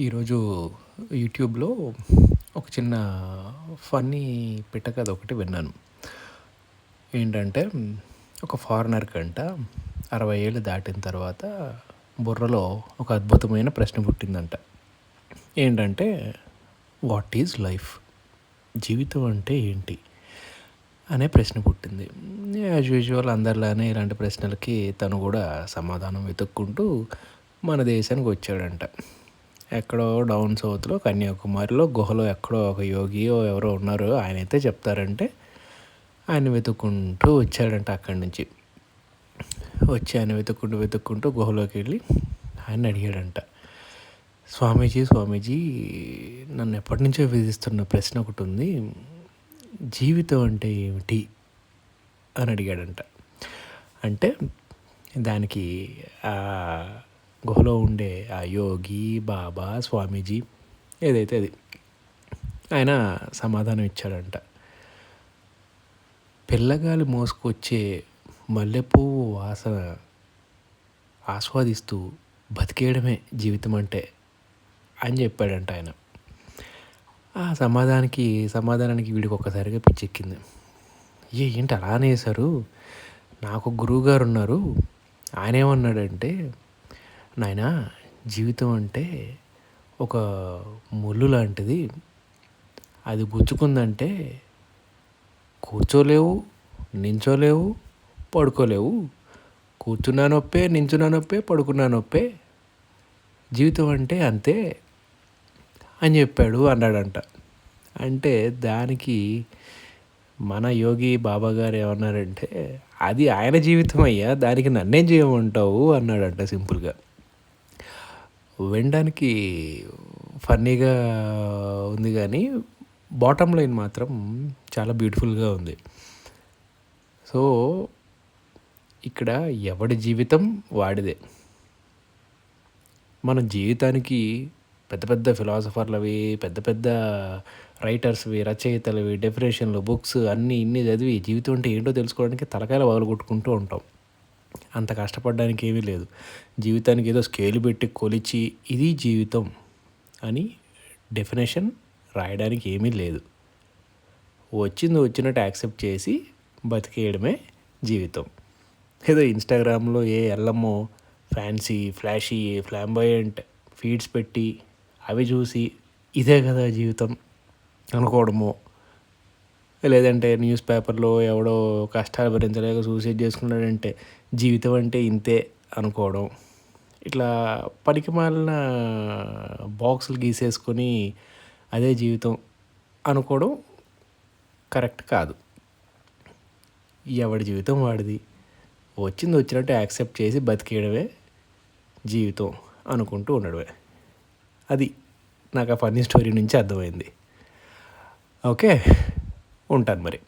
ఈరోజు యూట్యూబ్లో ఒక చిన్న ఫన్నీ పిట్టకథ ఒకటి విన్నాను. ఏంటంటే ఒక ఫారినర్ కంట అరవై ఏళ్ళు దాటిన తర్వాత బుర్రలో ఒక అద్భుతమైన ప్రశ్న పుట్టిందంట. ఏంటంటే వాట్ ఈజ్ లైఫ్? జీవితం అంటే ఏంటి? అనే ప్రశ్న పుట్టింది. యాజ్ యూజువల్ అందరిలానే ఇలాంటి ప్రశ్నలకి తను కూడా సమాధానం వెతుక్కుంటూ మన దేశానికి వచ్చాడంట. ఎక్కడో డౌన్ సౌత్లో కన్యాకుమారిలో గుహలో ఎక్కడో ఒక యోగియో ఎవరో ఉన్నారు ఆయన అయితే చెప్తారంటే ఆయన వెతుక్కుంటూ వచ్చాడంట అక్కడి నుంచి. వచ్చి ఆయన వెతుక్కుంటూ వెతుక్కుంటూ గుహలోకి వెళ్ళి ఆయన అడిగాడంట స్వామీజీ స్వామీజీ నన్ను ఎప్పటి నుంచో విధిస్తున్న ప్రశ్న ఒకటి ఉంది. జీవితం అంటే ఏమిటి? అని అడిగాడంట. అంటే దానికి గుహలో ఉండే ఆ యోగి బాబా స్వామీజీ ఏదైతే అది ఆయన సమాధానం ఇచ్చాడంట. పిల్లగాలి మోసుకొచ్చే మల్లెపువ్వు వాసన ఆస్వాదిస్తూ బతికేయడమే జీవితం అంటే అని చెప్పాడంట ఆయన. ఆ సమాధానానికి సమాధానానికి వీడికి ఒక్కసారిగా పిచ్చెక్కింది. ఏ ఏంటి అలానే అనేసారు నాకు గురువు గారు ఉన్నారు. ఆయన ఏమన్నాడంటే నాయన జీవితం అంటే ఒక ముళ్ళు లాంటిది. అది గుచ్చుకుందంటే కూర్చోలేవు నించోలేవు పడుకోలేవు. కూర్చున్నా నొప్పే నించున్నా నొప్పే పడుకున్నా నొప్పే. జీవితం అంటే అంతే అని చెప్పాడు అన్నాడంట. అంటే దానికి మన యోగి బాబా గారు ఏమన్నారంటే అది ఆయన జీవితం అయ్యా దానికి నన్నేం చేయమంటావు అన్నాడంట సింపుల్గా. వినడానికి ఫన్నీగా ఉంది కానీ బాటమ్ లైన్ మాత్రం చాలా బ్యూటిఫుల్గా ఉంది. సో ఇక్కడ ఎవడి జీవితం వాడిదే? మన జీవితానికి పెద్ద పెద్ద ఫిలాసఫర్లవి పెద్ద పెద్ద రైటర్స్వి రచయితలవి డెఫినేషన్లు బుక్స్ అన్నీ ఇన్ని చదివి జీవితం అంటే ఏంటో తెలుసుకోవడానికి తలకాయలు కొట్టుకుంటూ ఉంటాం. అంత కష్టపడడానికి ఏమీ లేదు. జీవితానికి ఏదో స్కేల్ పెట్టి కొలిచి ఇది జీవితం అని డెఫినేషన్ రాయడానికి ఏమీ లేదు. వచ్చింది వచ్చినట్టు యాక్సెప్ట్ చేసి బతికేయడమే జీవితం. ఏదో ఇన్స్టాగ్రామ్లో ఏ ఎల్లమ్మో ఫ్యాన్సీ ఫ్లాషీ ఫ్లాంబాయంట్ ఫీడ్స్ పెట్టి అవి చూసి ఇదే కదా జీవితం అనుకోవడము లేదంటే న్యూస్ పేపర్లో ఎవడో కష్టాలు భరించలేక సూసైడ్ చేసుకున్నాడంటే జీవితం అంటే ఇంతే అనుకోవడం. ఇట్లా పనికి మాలిన బాక్సులు గీసేసుకొని అదే జీవితం అనుకోవడం కరెక్ట్ కాదు. ఎవడి జీవితం వాడిది? వచ్చింది వచ్చినట్టు యాక్సెప్ట్ చేసి బతికేయడమే జీవితం అనుకుంటూ ఉండడమే. అది నాకు ఆ ఫన్నీ స్టోరీ నుంచి అర్థమైంది. ఓకే. ఉంటాను మరి.